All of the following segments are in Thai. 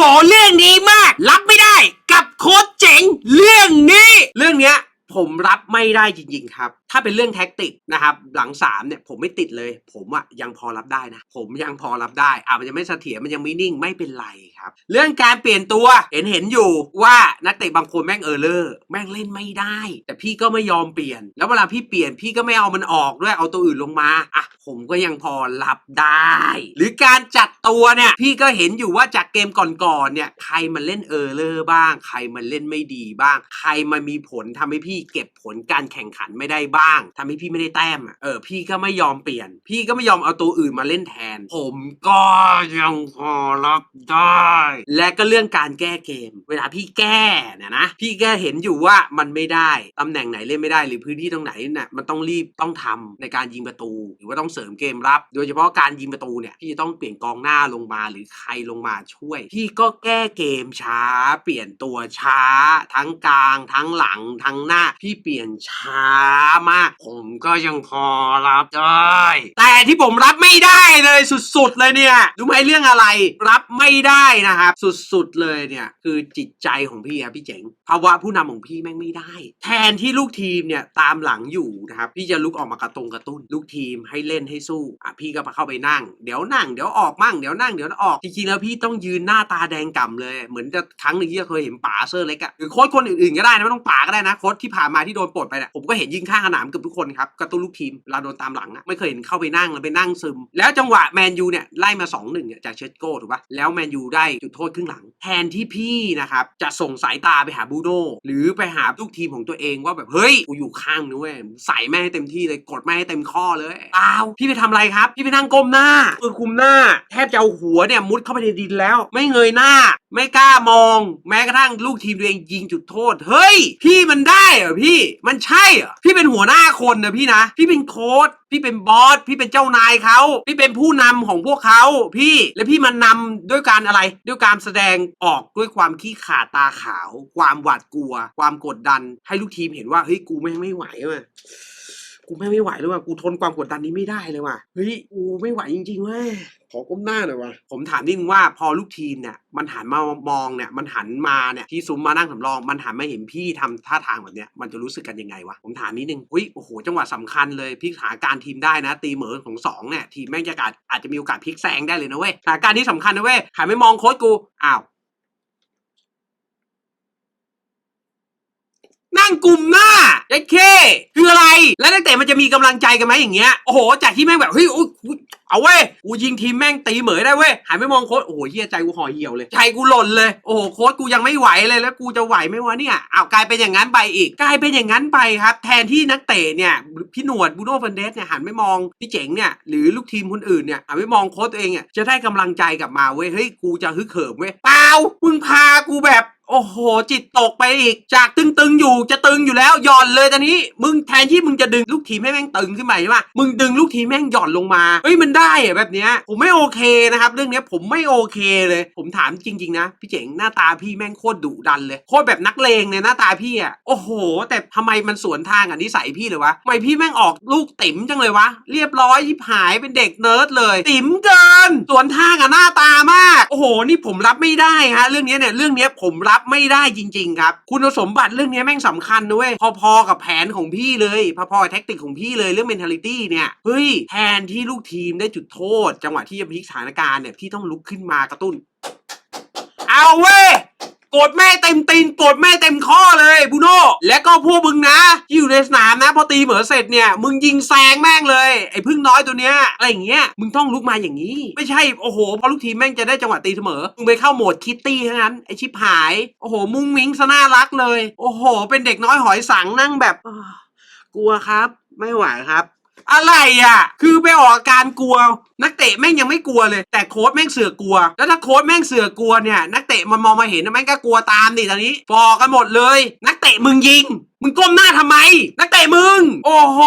โห เรื่องนี้มาก รับไม่ได้ กับโค้ชเจ๋ง เรื่องนี้ เรื่องเนี้ยผมรับไม่ได้จริงๆครับ ถ้าเป็นเรื่องแท็กติกนะครับ หลังสามเนี่ยผมไม่ติดเลย ผมอะยังพอรับได้นะ ผมยังพอรับได้อะมันยังไม่เสถียรมันยังไม่นิ่งไม่เป็นไรครับ เรื่องการเปลี่ยนตัวเห็นเห็นอยู่ว่านักเตะบางคนแม่งเออเลอร์แม่งเล่นไม่ได้ แต่พี่ก็ไม่ยอมเปลี่ยน แล้วเวลาพี่เปลี่ยนพี่ก็ไม่เอามันออกด้วยเอาตัวอื่นลงมาอะ ผมก็ยังพอรับได้ หรือการจัดตัวเนี่ย พี่ก็เห็นอยู่ว่าจากเกมก่อนๆเนี่ย ใครมันเล่นเออเลอร์บ้าง ใครมันเล่นไม่ดีบ้าง ใครมันมีผลทำให้พี่เก็บผลการแข่งขันไม่ได้บ้างทำให้พี่ไม่ได้แต้มอะเออพี่ก็ไม่ยอมเปลี่ยน พี่ก็ไม่ยอมเอาตัวอื่นมาเล่นแทน ผมก็ยังพอรับได้ และก็เรื่องการแก้เกม เวลาพี่แก้เนี่ยนะพี่แก้เห็นอยู่ว่ามันไม่ได้ตำแหน่งไหนเล่นไม่ได้หรือพื้นที่ตรงไหนเนี่ยมันต้องรีบต้องทำในการยิงประตู หรือว่าต้องเสริมเกมรับ โดยเฉพาะการยิงประตูเนี่ยพี่ต้องเปลี่ยนกองหน้าลงมาหรือใครลงมาช่วย พี่ก็แก้เกมช้า เปลี่ยนตัวช้า ทั้งกลาง ทั้งหลังทั้งหน้า พี่เปลี่ยนช้ามาก ผมก็ยังพอรับได้แต่ที่ผมรับไม่ได้เลยสุดๆเลยเนี่ยรู้ไหมเรื่องอะไร รับไม่ได้นะครับ สุดๆเลยเนี่ยคือจิตใจของพี่ครับพี่เจ๋งภาวะผู้นำของพี่แม่งไม่ได้ แทนที่ลูกทีมเนี่ยตามหลังอยู่นะครับพี่จะลุกออกมากระตรงกระตุ้น ลูกทีมให้เล่นให้สู้อะพี่ก็มาเข้าไปนั่ง เดี๋ยวนั่งเดี๋ยวออกมั่งเดี๋ยวนั่งเดี๋ยวออกจริงๆแล้วพี่ต้องยืนหน้าตาแดงก่ำเลย เหมือนจะครั้งหนึ่งที่เคยเห็นป๋าเซอร์เล็กอะหรือโค้ชคนอื่นๆก็ได้นะไม่ต้องป๋าก็ได้นะโค้ชที่ผ่านมาที่โดนปลดไปเนี่ยผมก็เห็นยิงข้างสนามเกือบทุกคนครับกระตุ้นลูกทีมเวลาโดนตามหลังอะไม่เคยเห็นเข้าไปนั่งแล้วไปนั่งซึม แล้วจังหวะแมนยูเนี่ยไล่มา2อหนึ่งจากเชสโก้ถูกปะแล้วแมนยูได้จุดโทษครึ่งหลัง แทนที่พี่นะครับจะส่งสายตาไปหาบูโน่หรือไปหาลูกทีมของตัวเองว่าแบบเฮ้ยกูอยู่ข้างนะเว้ยใส่แม่ให้เต็มที่เลยกดแม่ให้เต็มข้อเลยเปล่าพี่ไปทำอะไรครับ พี่ไปนั่งก้มหน้ามือคุมหน้า แทบจะเอาหัวเนี่ยมุดเข้าไปในดินแล้ว ไม่เงยหน้า ไม่กล้ามอง แม้กระทั่งลูกทีมตัวเองยิงจุดโทษ เฮ้ย พี่มันได้เหรอพี่ มันใช่เหรอพี่เป็นหัวหน้าคนนะพี่นะ พี่เป็นโค้ชพี่เป็นบอส พี่เป็นเจ้านายเขา พี่เป็นผู้นำของพวกเขา พี่ และพี่มันนำด้วยการอะไร ด้วยการแสดงออกด้วยความขี้ขาตาขาว ความหวาดกลัว ความกดดัน ให้ลูกทีมเห็นว่า เฮ้ย กูแม่ไม่ไหวเว้ย กูแม่งไม่ไหวเลยว่ะกูทนความกดดันนี้ไม่ได้เลยว่ะเฮ้ยกูไม่ไหวจริงๆเว้ยขอก้มหน้าหน่อยว่ะผมถามนิดนึงว่าพอลูกทีมเนี่ยมันหันมามองเนี่ยมันหันมาเนี่ยที่ซุ้มมานั่งสำรอง มันหันมาเห็นพี่ทำท่าทางแบบเนี้ยมันจะรู้สึกกันยังไงวะผมถามนิดนึงอุ้ยโอ้โหจังหวะสำคัญเลยพลิกสถานการณ์ทีมได้นะ ตีเหมือของสองเนี่ยทีมแม่งจะอาจอาจจะมีโอกาสพลิกแซงได้เลยนะเว้ยสถานการณ์ที่สำคัญนะเว้ยหันไปมองโค้ชกูอ้าว งกลุ่มหน้าไอ้เคคืออะไร แล้วนักเตะมันจะมีกำลังใจกันไหมอย่างเงี้ยโอ้โหจากที่แม่งแบบเฮ้ยอุ๊ยอุ๊ยเอาเว้ยกูยิงทีมแม่งตีเหมยได้เว้ยหันไปมองโค้ชโอ้โหเฮียใจกูห่อเหี่ยวเลยใจกูหล่นเลยโอ้โหโค้ชกูยังไม่ไหวเลยแล้วกูจะไหวไหมวะเนี่ยอ้าวกลายเป็นอย่างนั้นไปอีก กลายเป็นอย่างนั้นไปครับ แทนที่นักเตะเนี่ยพี่หนวดบูโน่ฟันเดสเนี่ยหันไปมองพี่เจ๋งเนี่ยหรือลูกทีมคนอื่นเนี่ยหันไปมองโค้ชตัวเองเนี่ยจะได้กำลังใจกลับมาเว้ยเฮ้ยกูจะฮึกเหิมเว้ยเปล่ามึงพากูแบบ โอ้โห จิตตกไปอีก จากตึงๆอยู่จะตึงอยู่แล้วหย่อนเลยตอนนี้ มึงแทนที่มึงจะดึงลูกทีมให้แม่งตึงขึ้นมาใช่ปะมึงดึงลูกทีมแม่งหย่อนลงมาเฮ้ยมันได้อะแบบเนี้ยผมไม่โอเคนะครับ เรื่องเนี้ยผมไม่โอเคเลย ผมถามจริง ๆ นะ พี่เจ๋งหน้าตาพี่แม่งโคตรดุดันเลยโคตรแบบนักเลงเนี่ยหน้าตาพี่อะโอ้โห แต่ทำไมมันสวนทางกับนิสัยพี่เลยวะทำไมพี่แม่งออกลูกติ๋มจังเลยวะเรียบร้อยยิบหายเป็นเด็กเนิร์ดเลย ติ๋มเกินสวนทางกับหน้าตามาก โอ้โห นี่ผมรับไม่ได้ฮะเรื่องเนี้ยเนี่ยเรื่องเนี้ยผมรับไม่ได้จริง ๆ ครับ คุณสมบัติเรื่องนี้แม่งสำคัญนะเว้ยพอๆกับแผนของพี่เลยพอๆกับแท็กติกของพี่เลยเรื่อง mentality เนี่ยเฮ้ยแทนที่ลูกทีมได้จุดโทษ จังหวะที่จะพลิกสถานการณ์เนี่ยพี่ต้องลุกขึ้นมากระตุ้น เอาเว้ย กดแม่เต็มตีนกดแม่เต็มข้อเลยบูโน่และก็พวกมึงนะที่อยู่ในสนามนะพอตีเหมือเสร็จเนี่ยมึงยิงแซงแม่งเลยไอ้พึ่งน้อยตัวเนี้ยอะไรอย่างเงี้ยมึงต้องลุกมาอย่างนี้ ไม่ใช่โอ้โหพอลูกทีมแม่งจะได้จังหวะตีเสมอมึงไปเข้าโหมดคิตตี้ทั้งนั้นไอ้ชิบหายโอ้โห มุ้งมิ้งซะน่ารักเลย โอ้โห เป็นเด็กน้อยหอยสังนั่งแบบกลัวครับ ไม่ไหวครับ อะไรอะ คือไปออกอาการกลัว นักเตะแม่งยังไม่กลัวเลย แต่โค้ชแม่งเสือกกลัว แล้วถ้าโค้ชแม่งเสือกกลัวเนี่ยนักเตะมันมองมาเห็นแม่งก็กลัวตามดิตอนนี้ฟอกันหมดเลย นักเตะมึงยิงมึงก้มหน้าทำไม นักเตะมึง โอ้โห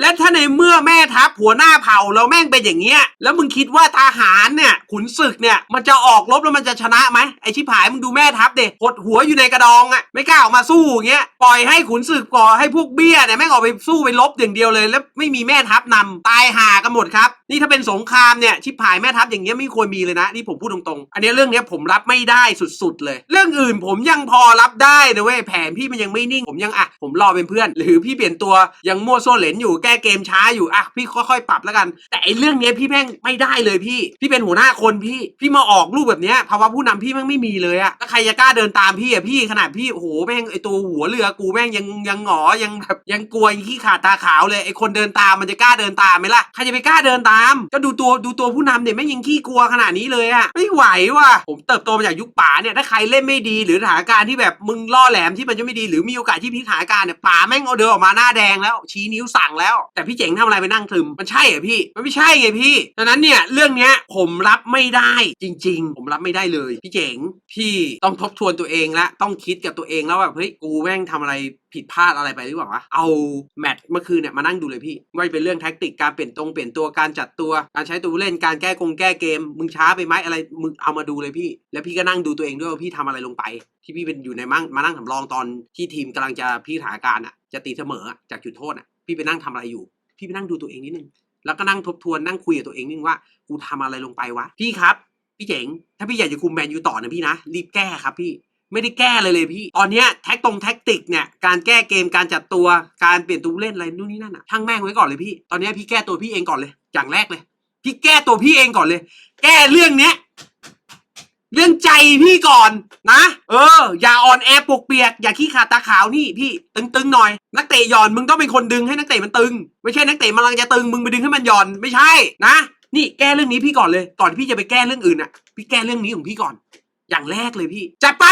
และถ้าในเมื่อแม่ทัพหัวหน้าเผ่าแล้วแม่งเป็นอย่างเงี้ย แล้วมึงคิดว่าทหารเนี่ยขุนศึกเนี่ย มันจะออกรบแล้วมันจะชนะไหมไอชิบหายมึงดูแม่ทัพเด็กหดหัวอยู่ในกระดองอะไม่กล้าออกมาสู้อย่างเงี้ย ปล่อยให้ขุนศึกปล่อให้พวกเบี้ยเนี่ยแม่งออกไปสู้ไปลบอย่างเดียวเลย แล้วไม่มีแม่ทัพนำตายห่ากันหมดครับ นี่ถ้าเป็นสงครามเนี่ยชิบหายแม่ทัพอย่างเงี้ยไม่ควรมีเลยนะนี่ผมพูดตรงๆ อันนี้เรื่องเนี้ยผมรับไม่ได้สุดๆเลย เรื่องอื่นผมยังพอรับได้นะเว้ยแผนพี่มันยังไม่นิ่ง ผมยังอะผมรอเป็นเพื่อน หรือพี่เปลี่ยนตัวยังมั่วโซ่เหรนอยู่แก้เกมช้าอยู่อะพี่ค่อยๆปรับแล้วกัน แต่ไอ้เรื่องเนี้ยพี่แม่งไม่ได้เลยพี่ พี่เป็นหัวหน้าคนพี่ พี่มาออกรูปแบบเนี้ยภาวะผู้นำพี่แม่งไม่มีเลยอะแล้วใครจะกล้าเดินตามพี่อะพี่ขนาดพี่โอ้โหแม่งไอตัวหัวเรือกูแม่งยังยังหงอยังแบบยังกลัวยังขี้ขาดตาขาวเลยไอคนเดินตามมันจะกล้าเดินตามไหมล่ะใครจะไปกล้าเดินตามก็ดูตัวดูตัวผู้นำเนี่ยแม่ยังขี้กลัวขนาดนี้เลยอะไม่ไหวว่ะผมเติบโตมาจากยุคป๋าเนี่ยถ้าใครเล่นไม่ดีหรือสถานการณ์ที่แบบมึงล่อแหลมที่มันจะไม่ดีหรือมีโอกาสที่พลิกสถานการณ์เนี่ยป๋าแม่งเอาเดินออกมาหน้าแดงแล้ว ชี้นิ้วสั่งแล้วแต่พี่เจ๋งทำอะไรไปนั่งทึมมันใช่เหรอพี่มันไม่ใช่ไงพี่ดังนั้นเนี่ยเรื่องเนี้ยผมรับไม่ได้จริง ๆ ผมรับไม่ได้เลย พี่เจ๋งพี่ต้องทบทวนตัวเองละต้องคิดกับตัวเองแล้วแบบเฮ้ยกูแม่งทำอะไร ผิดพลาดอะไรไปหรือเปล่าวะ เอาแมตช์เมื่อคืนเนี่ยมานั่งดูเลยพี่ไม่ว่าเป็นเรื่องแท็กติกการเปลี่ยนตรงเปลี่ยนตัวการจัดตัว การใช้ตัวเล่นการแก้กงแก้เกม มึงช้าไปไหมอะไรมึงเอามาดูเลยพี่ แล้วพี่ก็นั่งดูตัวเองด้วยว่าพี่ทำอะไรลงไป ที่พี่เป็นอยู่ในมั่งมานั่งสำรองตอนที่ทีมกำลังจะพลิกสถาการอะจะตีเสมอจากจุดโทษอะพี่ไปนั่งทำอะไรอยู่ พี่ไปนั่งดูตัวเองนิดนึงแล้วก็นั่งทบทวนนั่งคุยกับตัวเองนิดนึงว่ากูทำอะไรลงไปวะพี่ครับ พี่เจ๋งถ้าพี่อยากจะคุมแมนยูต่อนะพี่นะรีบแก้ครับพี่ ไม่ได้แก้เลยเลยพี่ ตอนนี้แท็กตรงแท็กติกเนี่ยการแก้เกมการจัดตัวการเปลี่ยนตัวเล่นอะไรนู่นนี่นั่นอะช่างแม่งไว้ก่อนเลยพี่ ตอนนี้พี่แก้ตัวพี่เองก่อนเลย อย่างแรกเลย พี่แก้ตัวพี่เองก่อนเลย แก้เรื่องเนี้ยเรื่องใจพี่ก่อนนะ เออ อย่าอ่อนแอปกเปียก อย่าขี้ขาดตาขาวนี่พี่ตึงๆหน่อย นักเตะหย่อนมึงต้องเป็นคนดึงให้นักเตะมันตึง ไม่ใช่นักเตะมันกำลังจะตึงมึงไปดึงให้มันหย่อนไม่ใช่นะนี่แก้เรื่องนี้พี่ก่อนเลยก่อนที่พี่จะไปแก้เรื่องอื่นอะ พี่แก้เรื่องนี้ของพี่ก่อน อย่างแรกเลยพี่จัดไป